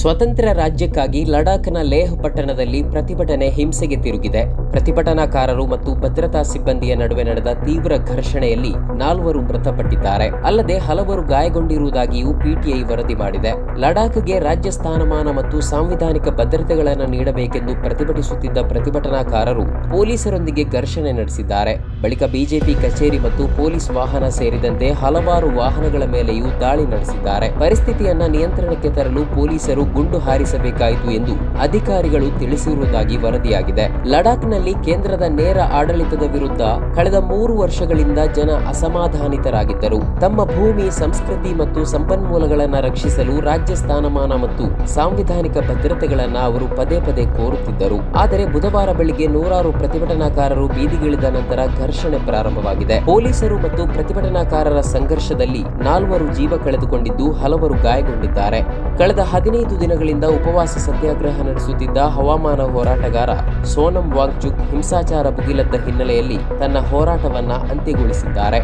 ಸ್ವತಂತ್ರ ರಾಜ್ಯಕ್ಕಾಗಿ ಲಡಾಖ್ನ ಲೇಹ್ ಪಟ್ಟಣದಲ್ಲಿ ಪ್ರತಿಭಟನೆ ಹಿಂಸೆಗೆ ತಿರುಗಿದೆ. ಪ್ರತಿಭಟನಾಕಾರರು ಮತ್ತು ಭದ್ರತಾ ಸಿಬ್ಬಂದಿಯ ನಡುವೆ ನಡೆದ ತೀವ್ರ ಘರ್ಷಣೆಯಲ್ಲಿ ನಾಲ್ವರು ಮೃತಪಟ್ಟಿದ್ದಾರೆ. ಅಲ್ಲದೆ ಹಲವರು ಗಾಯಗೊಂಡಿರುವುದಾಗಿಯೂ ಪಿಟಿಐ ವರದಿ ಮಾಡಿದೆ. ಲಡಾಖ್ಗೆ ರಾಜ್ಯ ಸ್ಥಾನಮಾನ ಮತ್ತು ಸಾಂವಿಧಾನಿಕ ಭದ್ರತೆಗಳನ್ನು ನೀಡಬೇಕೆಂದು ಪ್ರತಿಭಟಿಸುತ್ತಿದ್ದ ಪ್ರತಿಭಟನಾಕಾರರು ಪೊಲೀಸರೊಂದಿಗೆ ಘರ್ಷಣೆ ನಡೆಸಿದ್ದಾರೆ. ಬಳಿಕ ಬಿಜೆಪಿ ಕಚೇರಿ ಮತ್ತು ಪೊಲೀಸ್ ವಾಹನ ಸೇರಿದಂತೆ ಹಲವಾರು ವಾಹನಗಳ ಮೇಲೆಯೂ ದಾಳಿ ನಡೆಸಿದ್ದಾರೆ. ಪರಿಸ್ಥಿತಿಯನ್ನ ನಿಯಂತ್ರಣಕ್ಕೆ ತರಲು ಪೊಲೀಸರು ಗುಂಡು ಹಾರಿಸಬೇಕಾಯಿತು ಎಂದು ಅಧಿಕಾರಿಗಳು ತಿಳಿಸಿರುವುದಾಗಿ ವರದಿಯಾಗಿದೆ. ಲಡಾಖ್ನಲ್ಲಿ ಕೇಂದ್ರದ ನೇರ ಆಡಳಿತದ ವಿರುದ್ಧ ಕಳೆದ ಮೂರು ವರ್ಷಗಳಿಂದ ಜನ ಅಸಮಾಧಾನಿತರಾಗಿದ್ದರು. ತಮ್ಮ ಭೂಮಿ, ಸಂಸ್ಕೃತಿ ಮತ್ತು ಸಂಪನ್ಮೂಲಗಳನ್ನು ರಕ್ಷಿಸಲು ರಾಜ್ಯ ಸ್ಥಾನಮಾನ ಮತ್ತು ಸಾಂವಿಧಾನಿಕ ಭದ್ರತೆಗಳನ್ನು ಅವರು ಪದೇ ಪದೇ ಕೋರುತ್ತಿದ್ದರು. ಆದರೆ ಬುಧವಾರ ಬೆಳಿಗ್ಗೆ ನೂರಾರು ಪ್ರತಿಭಟನಾಕಾರರು ಬೀದಿಗಿಳಿದ ನಂತರ ಘರ್ಷಣೆ ಪ್ರಾರಂಭವಾಗಿದೆ. ಪೊಲೀಸರು ಮತ್ತು ಪ್ರತಿಭಟನಾಕಾರರ ಸಂಘರ್ಷದಲ್ಲಿ ನಾಲ್ವರು ಜೀವ ಕಳೆದುಕೊಂಡಿದ್ದು ಹಲವರು ಗಾಯಗೊಂಡಿದ್ದಾರೆ. ಕಳೆದ ಹದಿನೈದು ದಿನಗಳಿಂದ ಉಪವಾಸ ಸತ್ಯಾಗ್ರಹ ನಡೆಸುತ್ತಿದ್ದ ಹವಾಮಾನ ಹೋರಾಟಗಾರ ಸೋನಂ ವಾಂಗ್ಚುಕ್ ಹಿಂಸಾಚಾರ ಭುಗಿಲದ್ದ ಹಿನ್ನೆಲೆಯಲ್ಲಿ ತನ್ನ ಹೋರಾಟವನ್ನ ಅಂತ್ಯಗೊಳಿಸಿದ್ದಾರೆ.